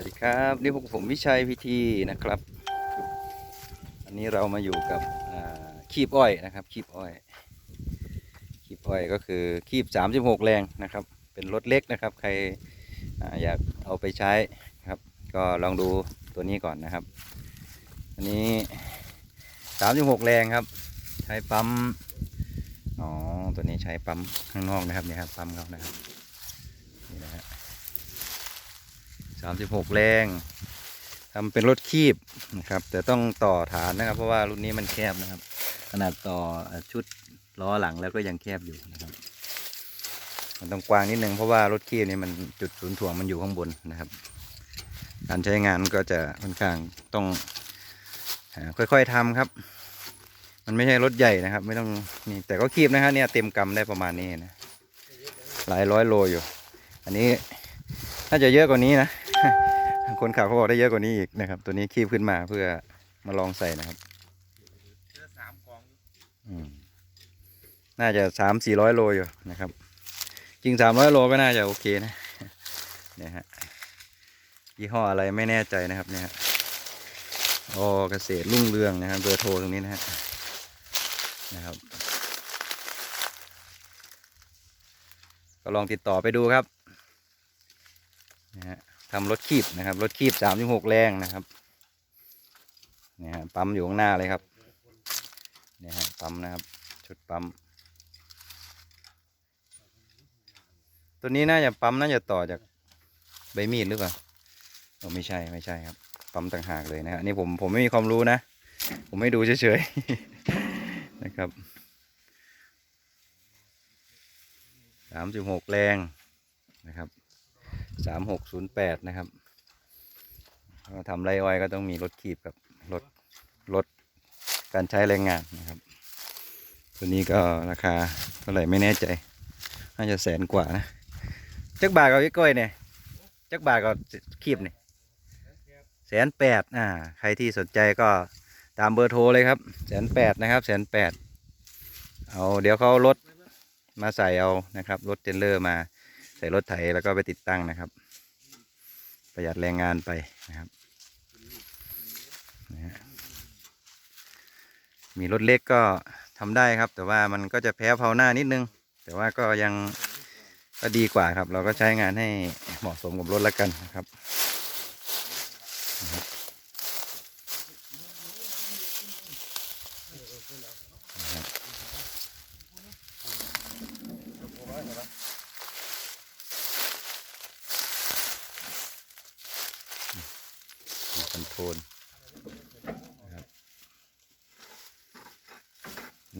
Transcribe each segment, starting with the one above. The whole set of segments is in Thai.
วัสดีครับนี่พวกผมวิชัยพิธีนะครับ อันนี้เรามาอยู่กับคีบอ้อยนะครับคีบอ้อยคีบอ้อยก็คือคีบ 36 แรงนะครับ เป็นรถเล็กนะครับ ใครออยากเอาไปใช้ครับ ก็ลองดูตัวนี้ก่อนนะครับ อันนี้ 36 แรงครับ ใช้ปั๊มอ๋อตัวนี้ใช้ปั๊มข้างนอกนะครับเนี่ยครับปั๊มเขานะครับนี่นะฮะ สามสิบหกแรงทำเป็นรถคีบนะครับ แต่ต้องต่อฐานนะครับ เพราะว่ารุ่นนี้มันแคบนะครับ ขนาดต่อชุดล้อหลังแล้วก็ยังแคบอยู่นะครับมันต้องกว้างนิดนึงเพราะว่ารถคีบนี่มันจุดศูนย์ถ่วงมันอยู่ข้างบนนะครับ การใช้งานก็จะค่อนข้างต้องค่อยๆทำครับ มันไม่ใช่รถใหญ่นะครับ ไม่ต้องนี่แต่ก็คีบนะครับเนี่ยเต็มกำได้ประมาณนี้นะหลายร้อยโลอยู่ อันนี้น่าจะเยอะกว่านี้นะ คนขับเขาบอกได้เยอะกว่านี้อีกนะครับ ตัวนี้คีบขึ้นมาเพื่อมาลองใส่นะครับเจอสามกองอืมน่าจะสามสี่ร้อยโลอยู่นะครับ จริงสามร้อยโลก็น่าจะโอเคนะเนี่ยฮะยี่ห้ออะไรไม่แน่ใจนะครับเนี่ยฮะโอเกษตรรุ่งเรืองนะครับเบอร์โทรตรงนี้นะฮะนะครับ ก็ลองติดต่อไปดูครับนะฮะ ทำรถคีบนะครับ รถคีบสามสิบหกแรงนะครับเนี่ยฮะปั๊มอยู่ข้างหน้าเลยครับเนี่ยฮะปั๊มนะครับ ชุดปั๊ม ตัวนี้น่าจะปั๊มน่าจะต่อจากใบมีดหรือเปล่าโอ้ไม่ใช่ไม่ใช่ครับ ปั๊มต่างหากเลยนะฮะนนี่ผมผมไม่มีความรู้นะ ผมไม่ดูเฉยๆนะครับสามสิบหกแรงนะครับ สามหกศูนย์แปดนะครับเราทำไรอ้อยก็ต้องมีรถขีบกับรถรถการใช้แรงงานนะครับ ตัวนี้ก็ราคาเท่าไหร่ไม่แน่ใจ น่าจะแสนกว่านะ จักบาทกับพี่ก้อยเนี่ยจักบาทกับขีบเนี่ยแสนแปดอ่า ใครที่สนใจก็ตามเบอร์โทรเลยครับแสนแปดนะครับแสนแปดเอาเดี๋ยวเขารถมาใส่เอานะครับรถเจนเลอร์มา ใส่รถไถแล้วก็ไปติดตั้งนะครับ ประหยัดแรงงานไปนะครับนะฮะมีรถเล็กก็ทำได้ครับ แต่ว่ามันก็จะแพ้เพาหน้านิดนึง แต่ว่าก็ยังก็ดีกว่าครับ เราก็ใช้งานให้เหมาะสมกับรถแล้วกันนะครับนะครับนะ คนนะครับ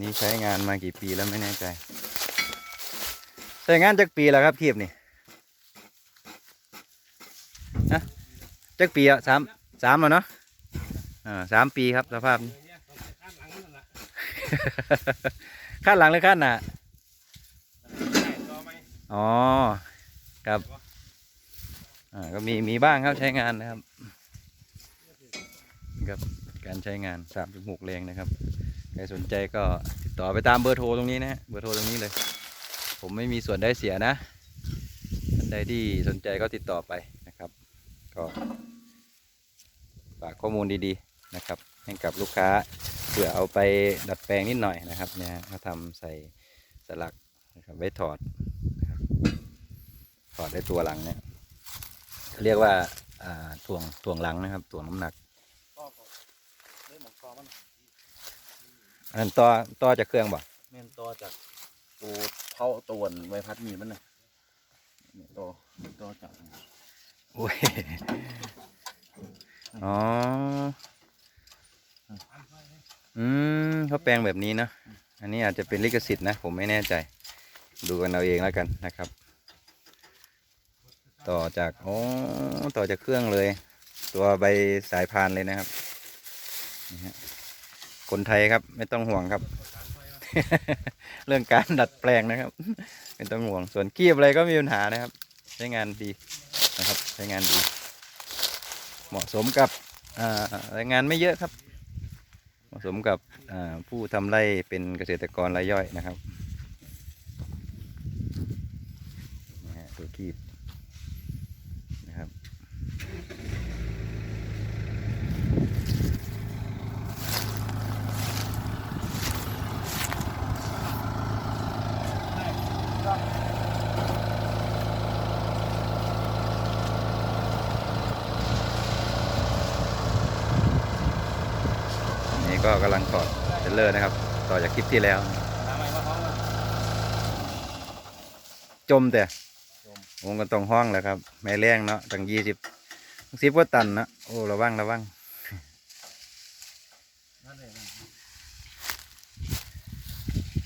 นี่ใช้งานมากี่ปีแล้วไม่แน่ใจ ใช้งานจักปีแล้วครับคีบนี่นะจักปีอะสามสามแล้วเนาะอ่าสามปีครับสภาพนี้เนี่ยต้องไปข้างหลังนั่นแหละขั้นหลังหรือขั้นหน้าอ๋อครับอ่าก็มีมีบ้างครับใช้งานนะครับ ครับการใช้งานสามหกแรงนะครับ ใครสนใจก็ติดต่อไปตามเบอร์โทรตรงนี้นะเบอร์โทรตรงนี้เลย ผมไม่มีส่วนได้เสียนะท่านใดที่สนใจก็ติดต่อไปนะครับ ก็ฝากข้อมูลดีๆนะครับ ให้กับลูกค้าเผื่อเอาไปดัดแปลงนิดหน่อยนะครับเนี่ยเขาทำใส่สลักนะครับไว้ถอดถอดได้ตัวหลังเนี่ยเขาเรียกว่าถ่วงถ่วงหลังนะครับถ่วงน้ำหนัก เรื่องของต่อมันอันนั้นต่อต่อจากเครื่องบ่แม่นต่อจากตัวเท่าตัวใบพัดมีมันน่ะเนี่ยต่อต่อจากโอ้ยอ๋ออืมเขาแปลงแบบนี้เนอะอันนี้อาจจะเป็นลิขสิทธิ์นะ ผมไม่แน่ใจ ดูกันเอาเองแล้วกันนะครับ ต่อจากโอ้ต่อจากเครื่องเลย ตัวใบสายพานเลยนะครับนี่ฮะ คนไทยครับ ไม่ต้องห่วงครับ เรื่องการดัดแปลงนะครับ ไม่ต้องห่วงส่วนกีบอะไรก็มีปัญหานะครับ ใช้งานดีนะครับ ใช้งานดี เหมาะสมกับอ่าแรงงานไม่เยอะครับ เหมาะสมกับผู้ทำไร่เป็นเกษตรกรรายย่อยนะครับนะฮะตัวกีบ ก็กำลังถอดเทรลเลอร์นะครับ ต่อจากคลิปที่แล้วทำไมมาพร้อมกันจมแต่จมวงกันตรงห้องแหล้วครับไม่แรงเนาะตั้งยี่สิบสิบกว่าตันนะโอ้ระวังระวังนั่นเลยนั่น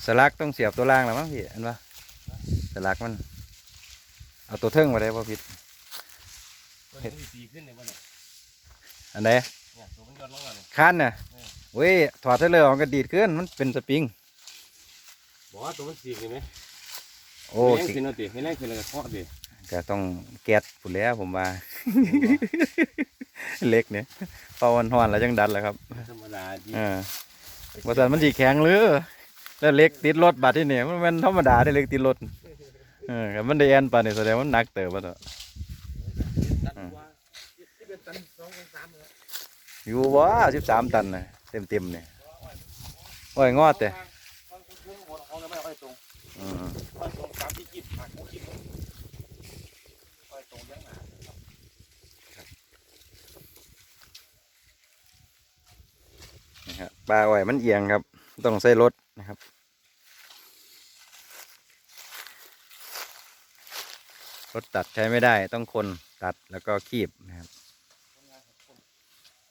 สลักต้องเสียบตัวล่างแล้วมั้งพี่อันวะสลักมัน เอาตัวเทิงมาได้ป่ะพี่ตัวนี้มันสีขึ้นเลยวันนี้อันไหนเนี่ยตัวมันยอดลงมาเลยคันน่ะ เออเว้ยถอดเทรลเลอร์ออกก็ดีดขึ้นมันเป็นสปริงบอกว่าตัวมันสีขึ้นไหมโอ้ให้แรงสิขึ้นเอาดิให้แรงขึ้นแล้วก็เคาะดิก็ต้องแก๊สผุนแล้วผมว่า เล็กเนี่ยพอวันหอนแล้วจังดันแหล้วครับธรรมดาดีเออว่าแต่มันสีแข็งหรือแล้วเล็กติดรถบัดที่เนี่ยมันมันธรรมดาได้เล็กติดรถเออครับมันได้แอนปานนี่แสดงว่ามันหนักเติบว่าเถอะตัดว่าที่เป็นตันสองตันสามเลยอยู่ว่าสิบสามตันนะ เต็มเต็มๆเนี่ยโอ้ยงอดแต่ฟังเครื่ององเราไม่เอาไปตรงอืมไปตรงตามที่คิดหักหัวคิดไปตรงยังหนะครับปลาอ้อยมันเอียงครับ ต้องใส่รถนะครับรถตัดใช้ไม่ได้ต้องคนตัดแล้วก็คีบนะครับ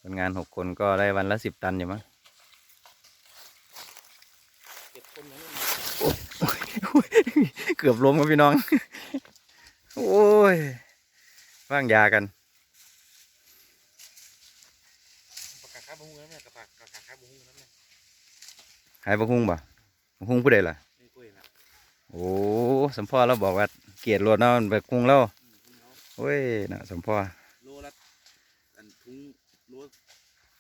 คนงานหกคนก็ได้วันละสิบตันอยู่มั้งเก็บคนนั้นเกือบล้มครับพี่น้อง โอ้ยว่างยากันประกาศค่าบุ้งแล้วเนี่ยประกาศประกาศค่าบุ้งแล้วเนี่ยหายบะฮุ่งบ่บะฮุ่งผู้ใดล่ะนี่กล้วยละโอ้สมพ่อเราบอกว่าเกลียดรถเนาะมันไปคุ้งเราโอ้ยนะสมพ่อโลละอันถุง โล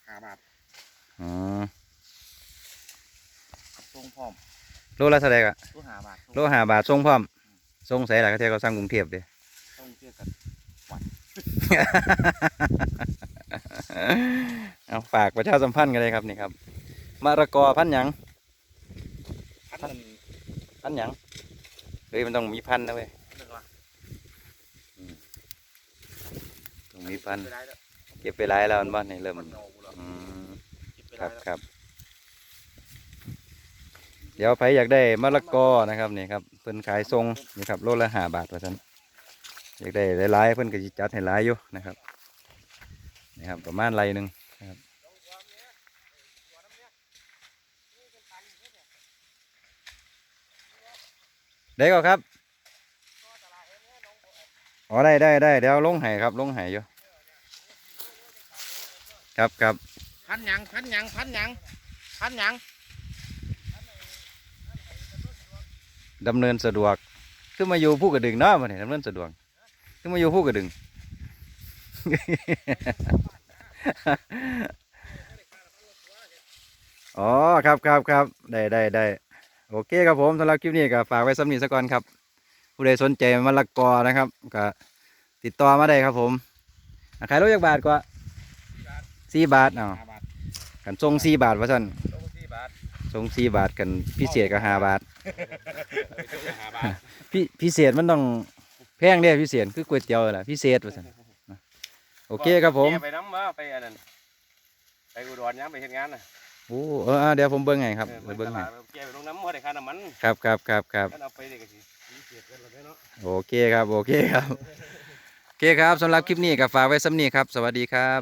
ห้าบาทอ๋อทรงพร้อมโลละเท่าไหร่กะโลห้าบาทโลห้าบาทส่งพร้อมส่งใส่หลักเที่ยวเขาสร้างกรุงเทพเด้ต้องเทียบกันเอาฝากประชาสัมพันธ์กันเลยครับนี่ครับมะระกอพันธุ์หยังพันหนึ่งพันธุ์หยังเฮ้ยมันต้องมีพันธุ์นะเว้ยหนึ่งละต้องมีพันธุ์ไปได้แล้ว เก็บไปหลายแล้วมันบ้านนี่เริ่มอืมครับครับ เดี๋ยวใครอยากได้มะละกอนะครับนี่ครับเพิ่นขายทรงนี่ครับโลละห้าบาทว่าซั่นอยากได้หลายๆเพิ่นก็สิจัดให้หลายอยู่นะครับนี่ครับประมาณไรหนึ่งนะครับได้ก็ครับ อ๋อได้ได้ได้เดี๋ยวลงไห้ครับลงไห้อยู่ ครับครับพันหยังพันหยังพันหยังพันหยังดำเนินสะดวกคือมาอยู่ผู้กระดึงเนาะมาเนี่ยดำเนินสะดวกคือมาอยู่ผู้กระดึง อ๋อครับครับครับได้ได้ได้โอเคครับผมสำหรับคลิปนี้ก็ฝากไว้สำนีสักก่อนครับ ผู้ใดสนใจมะละกอนะครับก็ติดต่อมาได้ครับผมอะขายรถยักบาทกว่า สี่บาทเนาะห้าบาทกันทรงสี่บาทว่าสั่นตรงสี่บาททรงสี่บาทกันพิเศษก็ห้าบาทห้าบาทพิพิเศษมันต้องแพงเด้พิเศษคือก๋วยเตี๋ยวแหละพิเศษว่าซั่นนะโอเคครับผมไปน้ำมาไปอันนั้นไปอุดรย้ำไปเฮ็ดงานน่ะโอ้เอออะเดี๋ยวผมเบิ่งให้ครับเออไปเบิ่งให้ตลาดแกไปลงน้ำมาได้ค่าน้ำมันครับครับครับครับก็เอาไปเด็กสิมีเศษกันแล้วเนาะ โอเคครับ โอเคครับ โอเคครับสำหรับคลิปนี้ก็ฝากไว้สำนี้ครับ สวัสดีครับ